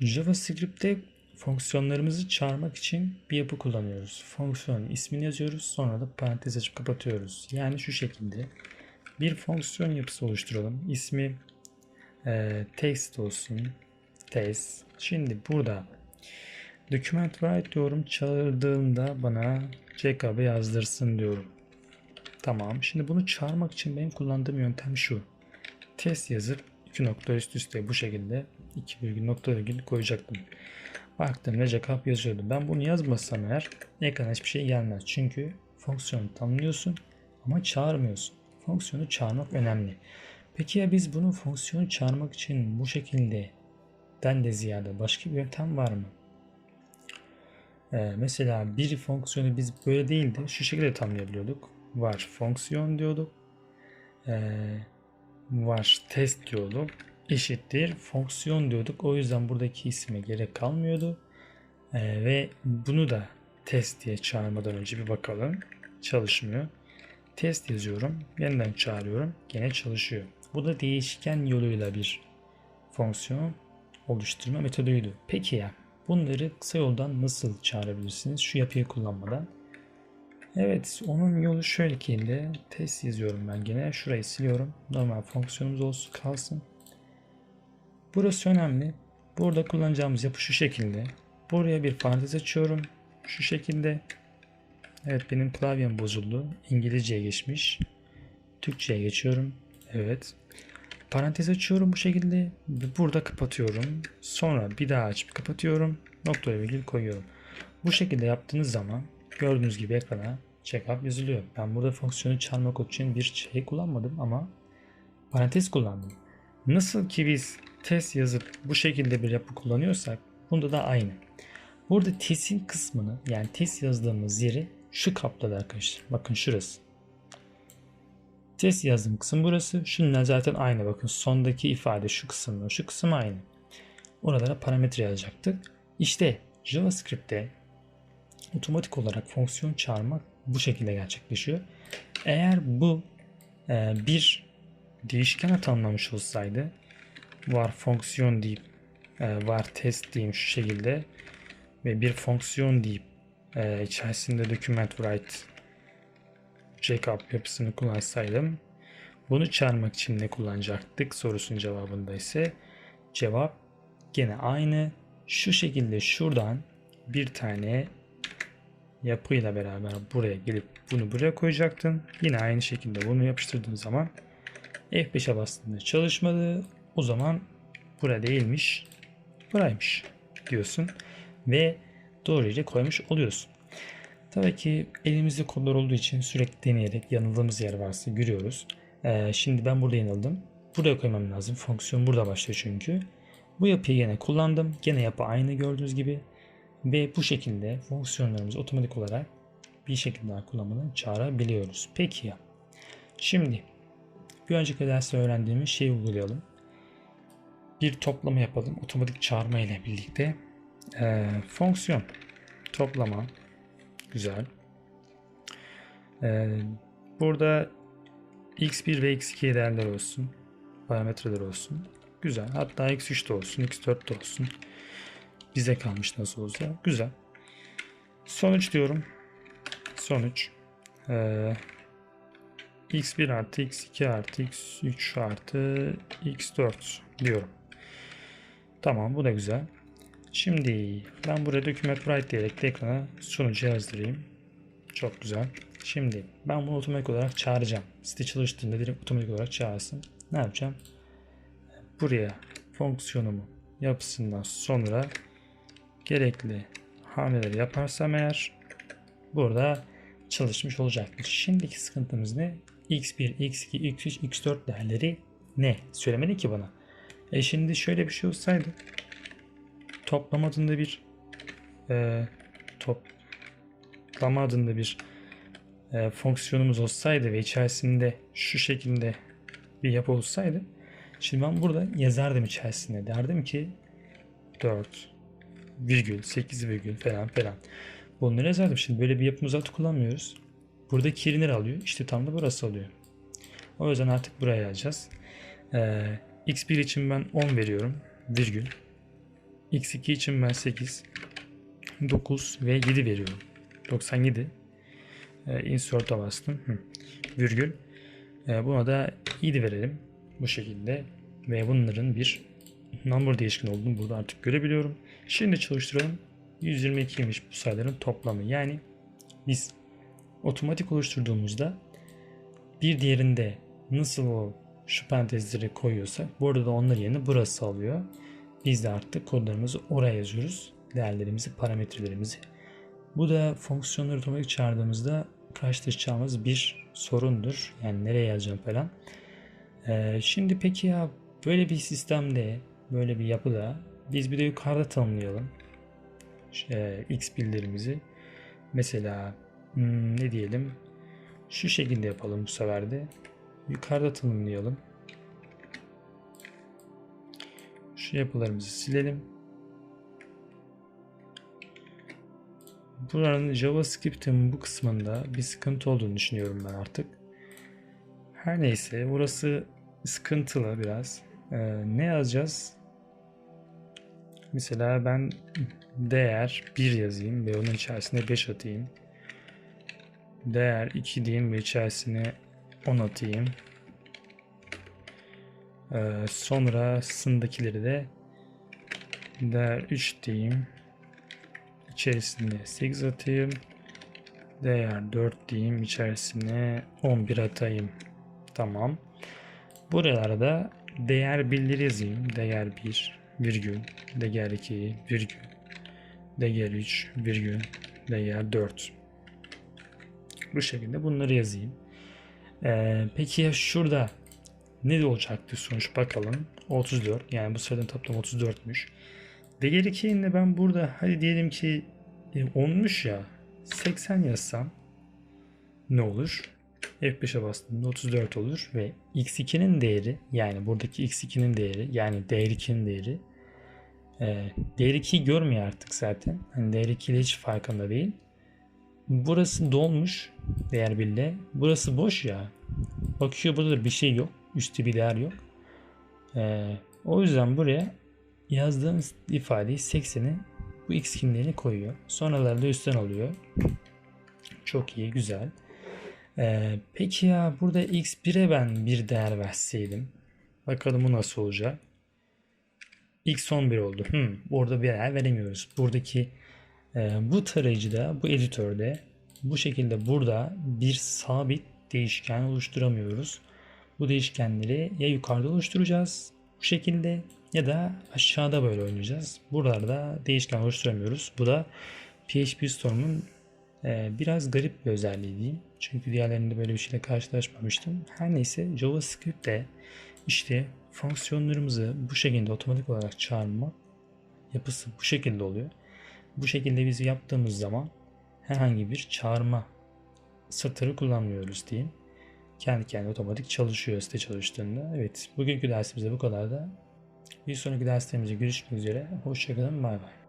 JavaScript'te fonksiyonlarımızı çağırmak için bir yapı kullanıyoruz. Fonksiyonun ismini yazıyoruz sonra da parantez açıp kapatıyoruz. Yani şu şekilde bir fonksiyon yapısı oluşturalım. İsmi e, text olsun. Text. Şimdi burada document write diyorum. Çağırdığında bana Jacob'ı yazdırsın diyorum. Tamam. Şimdi bunu çağırmak için benim kullandığım yöntem şu. Test yazıp iki nokta üst üste bu şekilde iki virgül nokta virgül koyacaktım. Baktım ve Jacob yazıyordu. Ben bunu yazmasam eğer ekrana hiçbir şey gelmez. Çünkü fonksiyonu tanımlıyorsun ama çağırmıyorsun. Fonksiyonu çağırmak önemli. Peki ya biz bunu fonksiyonu çağırmak için bu şekilde den de ziyade başka bir yöntem var mı? Ee, mesela bir fonksiyonu biz böyle değil de şu şekilde tanımlayabiliyorduk. Var fonksiyon diyorduk. Ee, var test diyorduk. Eşittir fonksiyon diyorduk. O yüzden buradaki isme gerek kalmıyordu. Ee, ve bunu da test diye çağırmadan önce bir bakalım. Çalışmıyor. Test yazıyorum. Yeniden çağırıyorum. Gene çalışıyor. Bu da değişken yoluyla bir fonksiyon oluşturma metoduydu. Peki ya bunları kısa yoldan nasıl çağırabilirsiniz şu yapıyı kullanmadan? Evet onun yolu şöyle ki test yazıyorum ben gene. Şurayı siliyorum. Normal fonksiyonumuz olsun kalsın. Burası önemli. Burada kullanacağımız yapı şu şekilde. Buraya bir parantez açıyorum. Şu şekilde. Evet benim klavyem bozuldu. İngilizceye geçmiş. Türkçe'ye geçiyorum. Evet. Parantez açıyorum bu şekilde. Burada kapatıyorum. Sonra bir daha açıp kapatıyorum. Nokta virgül koyuyorum. Bu şekilde yaptığınız zaman gördüğünüz gibi ekrana checkup yazılıyor. Ben burada fonksiyonu çağırmak için bir şey kullanmadım ama parantez kullandım. Nasıl ki biz test yazıp bu şekilde bir yapı kullanıyorsak bunda da aynı. Burada test'in kısmını yani test yazdığımız yeri şu kapladı arkadaşlar. Bakın şurası. Test yazdığım kısım burası. Şununla zaten aynı. Bakın sondaki ifade şu kısımla şu kısım aynı. Oralara parametre yazacaktık. İşte JavaScript'te otomatik olarak fonksiyon çağırmak bu şekilde gerçekleşiyor. Eğer bu e, bir değişken tanımlamış olsaydı var fonksiyon deyip e, var test diyeyim şu şekilde ve bir fonksiyon deyip e, içerisinde document write Jacob yapısını kullansaydım bunu çağırmak için ne kullanacaktık sorusunun cevabında ise cevap gene aynı şu şekilde şuradan bir tane yapıyla beraber buraya gelip bunu buraya koyacaktın. Yine aynı şekilde bunu yapıştırdığın zaman F5'e bastığında çalışmadı. O zaman bura değilmiş. Buraymış diyorsun. Ve doğru yere koymuş oluyorsun. Tabii ki elimizde kodlar olduğu için sürekli deneyerek yanıldığımız yer varsa görüyoruz. Ee, şimdi ben burada yanıldım. Buraya koymam lazım. Fonksiyon burada başlıyor çünkü. Bu yapıyı yine kullandım. Gene yapı aynı gördüğünüz gibi. Ve bu şekilde fonksiyonlarımızı otomatik olarak bir şekilde kullanmadan çağırabiliyoruz. Peki ya. Şimdi bir önceki derste öğrendiğimiz şeyi uygulayalım. Bir toplama yapalım. Otomatik çağırma ile birlikte. Ee, fonksiyon toplama güzel. Ee, burada x1 ve x2 değerler olsun. Parametreler olsun. Güzel. Hatta x3 de olsun, x4 de olsun. Bize kalmış nasıl olsa. Güzel. Sonuç diyorum. Sonuç. Ee, x1 artı x2 artı x3 artı x4 diyorum. Tamam bu da güzel. Şimdi ben buraya document write diyerek de ekrana sonucu yazdırayım. Çok güzel. Şimdi ben bunu otomatik olarak çağıracağım. Site çalıştığında direkt otomatik olarak çağırsın. Ne yapacağım? Buraya fonksiyonumu yapısından sonra gerekli hamleleri yaparsam eğer burada çalışmış olacaktır. Şimdiki sıkıntımız ne? x1, x2, x3, x4 değerleri ne? Söylemedi ki bana. E şimdi şöyle bir şey olsaydı toplama adında bir e, toplama adında bir e, fonksiyonumuz olsaydı ve içerisinde şu şekilde bir yapı olsaydı şimdi ben burada yazardım içerisinde derdim ki 4 virgül 8 virgül falan falan bunları yazardım şimdi böyle bir yapımız altı kullanmıyoruz burada kiriler alıyor işte tam da burası alıyor o yüzden artık buraya yazacağız ee, x1 için ben 10 veriyorum virgül x2 için ben 8, 9 ve 7 veriyorum. 97. E, insert'a bastım. Hı. Virgül. E, buna da 7 verelim. Bu şekilde. Ve bunların bir number değişken olduğunu burada artık görebiliyorum. Şimdi çalıştıralım. 122'ymiş bu sayıların toplamı. Yani biz otomatik oluşturduğumuzda bir diğerinde nasıl o şu parantezleri koyuyorsak burada da onlar yerine burası alıyor. Biz de artık kodlarımızı oraya yazıyoruz. Değerlerimizi, parametrelerimizi. Bu da fonksiyonları otomatik çağırdığımızda karşılaşacağımız bir sorundur. Yani nereye yazacağım falan. Ee, şimdi peki ya böyle bir sistemde, böyle bir yapıda biz bir de yukarıda tanımlayalım. Şey, x bildirimizi. Mesela hmm, ne diyelim? Şu şekilde yapalım bu sefer de. Yukarıda tanımlayalım. Şu yapılarımızı silelim. Buranın JavaScript'in bu kısmında bir sıkıntı olduğunu düşünüyorum ben artık. Her neyse burası sıkıntılı biraz. Ee, ne yazacağız? Mesela ben değer 1 yazayım ve onun içerisine 5 atayım. Değer 2 diyeyim ve içerisine 10 atayım. Ee, sonrasındakileri de değer 3 diyeyim. İçerisine 8 atayım. Değer 4 diyeyim. İçerisine 11 atayım. Tamam. Buralarda değer bildir yazayım. Değer 1 virgül. Değer 2 virgül. Değer 3 virgül. Değer 4. Bu şekilde bunları yazayım. Ee, peki ya şurada ne olacaktı sonuç bakalım. 34 yani bu sayıların toplamı 34'müş. Değer 2'nin ben burada hadi diyelim ki e, 10'muş ya 80 yazsam ne olur? F5'e bastığımda 34 olur ve x2'nin değeri yani buradaki x2'nin değeri yani değer 2'nin değeri e, değer 2'yi görmüyor artık zaten. Hani değer 2 ile hiç farkında değil. Burası dolmuş değer 1 ile. Burası boş ya. Bakıyor burada da bir şey yok. Üstü bir değer yok. E, o yüzden buraya yazdığım ifadeyi 80'i bu x kimliğini koyuyor. Sonralarda üstten alıyor. Çok iyi, güzel. Ee, peki ya burada x1'e ben bir değer verseydim. Bakalım bu nasıl olacak. X11 oldu. Hmm, orada bir değer veremiyoruz. Buradaki e, bu tarayıcıda, bu editörde bu şekilde burada bir sabit değişken oluşturamıyoruz. Bu değişkenleri ya yukarıda oluşturacağız bu şekilde ya da aşağıda böyle oynayacağız. Buralarda değişken oluşturamıyoruz. Bu da PHP Storm'un e, biraz garip bir özelliği diyeyim. Çünkü diğerlerinde böyle bir şeyle karşılaşmamıştım. Her neyse JavaScript'te işte fonksiyonlarımızı bu şekilde otomatik olarak çağırma yapısı bu şekilde oluyor. Bu şekilde biz yaptığımız zaman herhangi bir çağırma satırı kullanmıyoruz diyeyim. Kendi kendine otomatik çalışıyor site çalıştığında. Evet bugünkü dersimizde bu kadar da. Bir sonraki derslerimizde görüşmek üzere. Hoşçakalın. Bay bay.